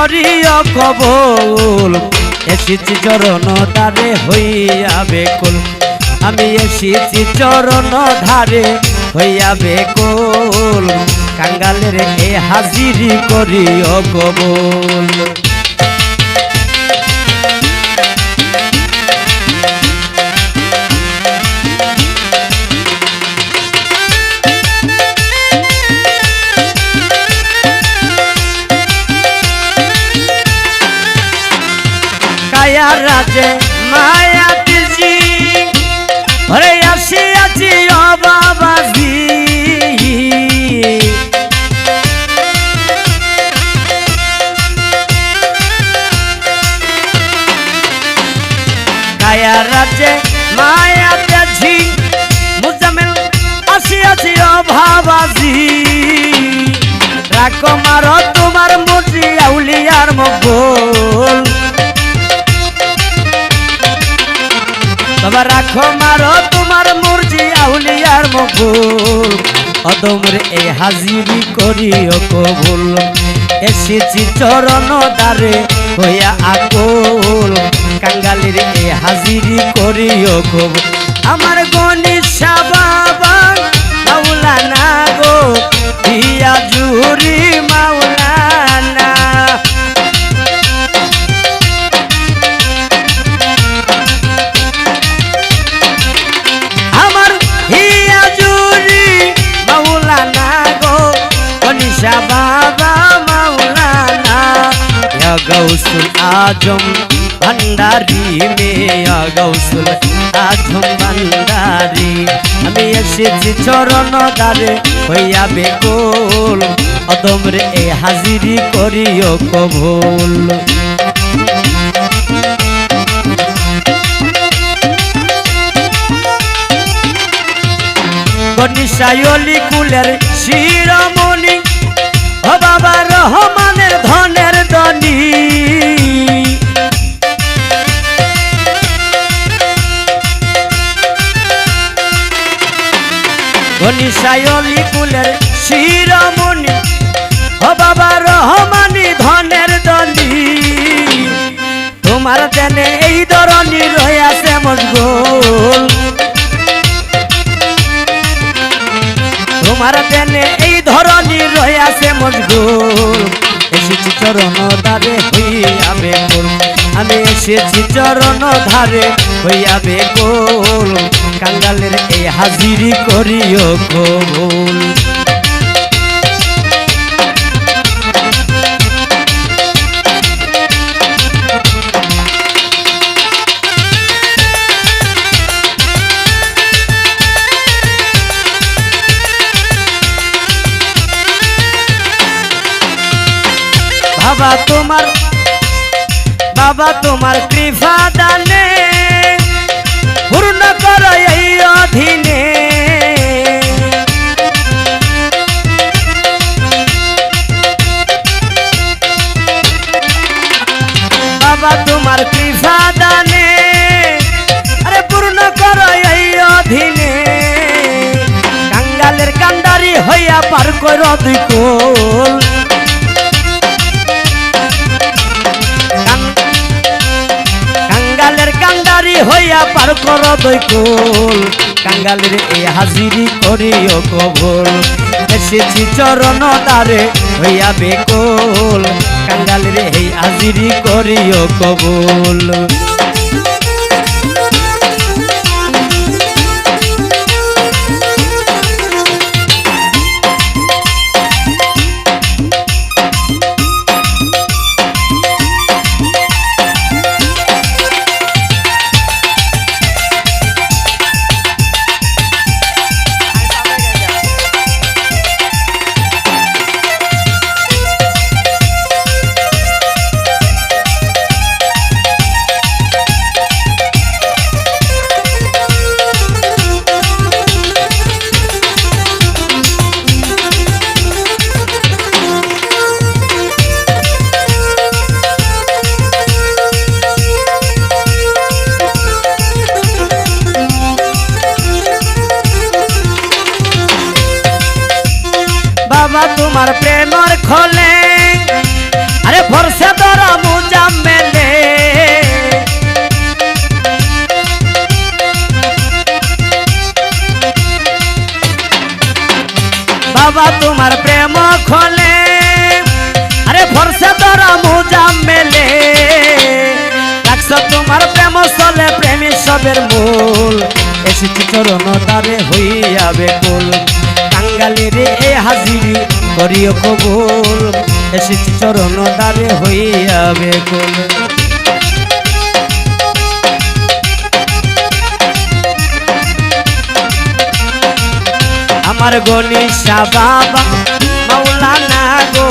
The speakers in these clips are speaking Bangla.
করিও কবল। এসেছি চরণ দ্বারে হইয়া বেকুল। আমি এসেছি চরণ ধারে হইয়া বেকুল। কাঙ্গালের এ হাজিরি করিও কবল। রাখো মারো তোমার মুটি আউলিয়ার মগল বাবা রাখো মারো তোমার মুরজি আউলিয়ার মকুল অদমর এই হাজিরি করিও কবুল। এসেছি চরণ দ্বারে হইয়া আকুল। কাঙ্গালির এই হাজিরি করিও কবুল। আমার গণিসা বাবা, মাওলানা গো। ইয়া জুরি মাওলানা। আমার হিয়া জুরি মাওলানা গো কনিশা বাবা মাওলানা। গৌসুল আজম ভান্ডারি মে ইয়া গৌসুল আজম ভান্ডারি। আমি এসেছি চরণ দ্বারে হইয়া বেকুল। অদমরে এ হাজিরি করিও কবুল। কুলের শিরমণি বাবা রহমানের ধনের গনিশায়লি কুলের শিরমণি। ও বাবা রহমানি ধনের দনি তোমার দেনে এই ধরনী রয়াছে মজগুল তোমার দেনে এই ধরনী রয়াছে মজগুল এসেছি চরণ ধারে হইয়া বেকুল আমি এসেছি চরণ ধারে হইয়া বেকুল কাঙ্গালের এই হাজিরি করিও কবুল বাবা তোমার বাবা তোমার কৃপা দানে। এই অধীনে বাবা তোমার কৃপা দানে আরে পূর্ণ কর অধীনে কাঙ্গালের কান্দারি হইয়া পার কর দুই পার কর দৈকুল কাঙ্গালের এ হাজিরি করিও কবুল। এসেছি চরণ তারে হইয়া বেকুল। কাঙ্গালের এই হাজিরি করিও কবুল। তোমার প্রেমর খলে। আরে ফরসে ধরা, মুজা মেলে। বাবা তোমার প্রেম খোলে। আরে ফরসে ধরা, মুজা মেলে। রাখছ তোমার প্রেম চলে, প্রেমী সবের মূল। এসেছি চরণ তারে হইয়া বেকুল কাঙ্গালি রে, এ হাজিরি, করিও কবুল। এসেছি চরণ তারে হইয়া বেকুল। আমার গনিশা বাবা, মাওলানা গো,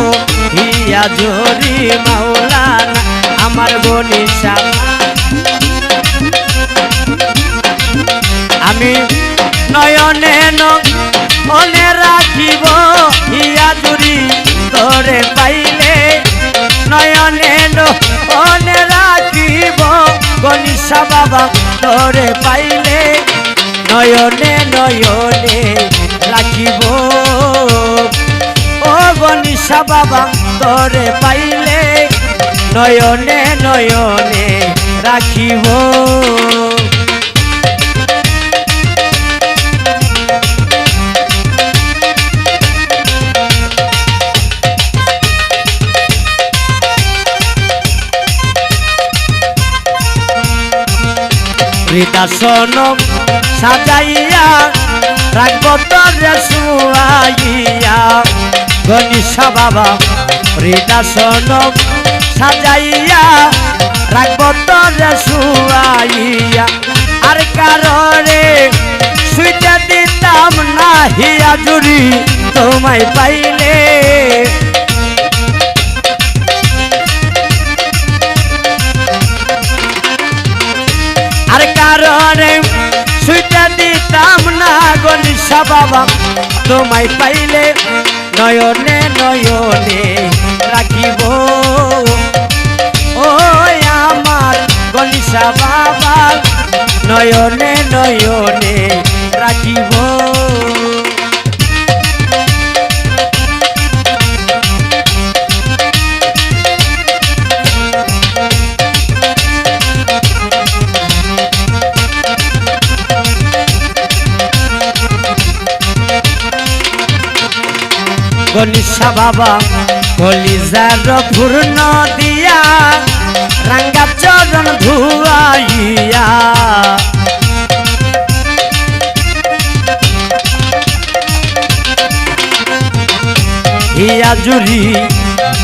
হিয়া জোরি মাওলানা। আমার গনিশা নয়নে মনে রাখিব, হিয়া জুরি তোরে পাইলে। নয়নে মনে রাখিব গনিশা বাবা তোরে পাইলে। নয়নে নয়নে রাখিব, ও গনিশা বাবা তোরে পাইলে। নয়নে নয়নে রাখিব। বৃদ্ধাসন সাজাইয়া রাখব তরে শুয়াইয়া। গণিসা বাবা বৃদ্ধাসন সাজাইয়া রাখব তরে শুয়াইয়া। আর কারণে সুইটা দিতাম না হিয়া জুড়ি, তোমায় পাইলে বাবা তোমায় পাইলে নয়নে নয়নে রাখিব। ও আমার গলিসা বাবা নয়নে নয়নে গনিসা বাবা, কলিজার পূর্ণ দিয়া, রাঙ্গা চরণ ধুয়াইয়া। হিয়া জুরি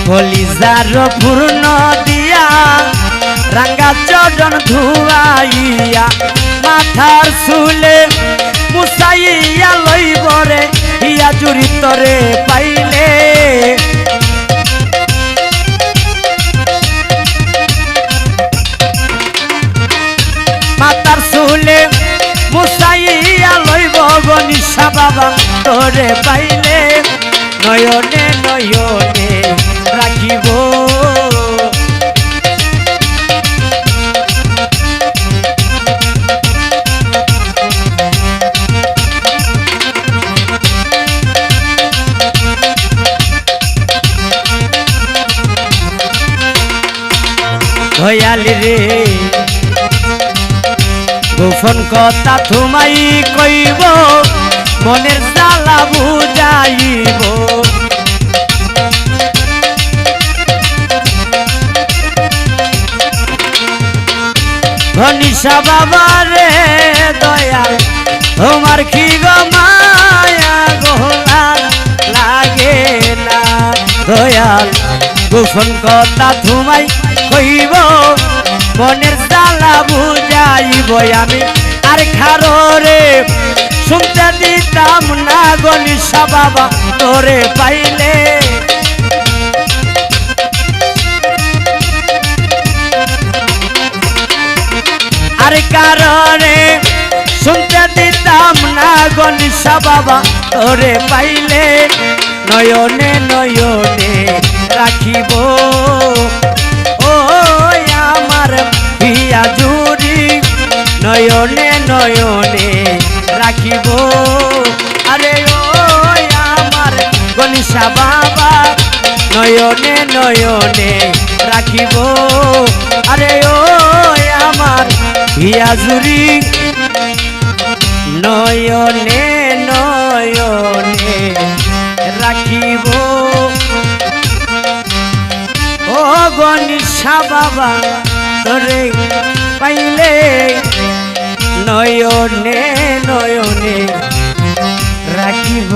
কলিজার পূর্ণ দিয়া, রাঙ্গা চরণ ধুয়াইয়া, মাথার চুলে মুসাইয়া লইবরে হিয়া জুরি তরে গোপন কথা তোমাই কইব, মনের জ্বালা বুঝাইব। ধনিসা বাবা রে দয়াল, তোমার কি গো মায়া গোলাল লাগে না। দয়াল, গোপন কথা তোমাই কইব মনের জ্বালা বুঝাইব আমি। আর খারো রে, শুনতে দিতাম না গনিসা বাবা, তোরে পাইলে। আর কারণে শুনতে দিতাম না গনিসা বাবা, তোরে পাইলে। নয়নে নয়নে রাখিব। পিয়া জুড়ি, নয়নে নয়নে রাখিব। আরে ও আমার গনিসা বাবা, নয়নে নয়নে রাখিব। আরে ও আমার হিয়াজুরি নয়নে নয়নে রাখিব। ও গনিশা বাবা তোরে পাইলে নয়নে নয়নে রাখিব।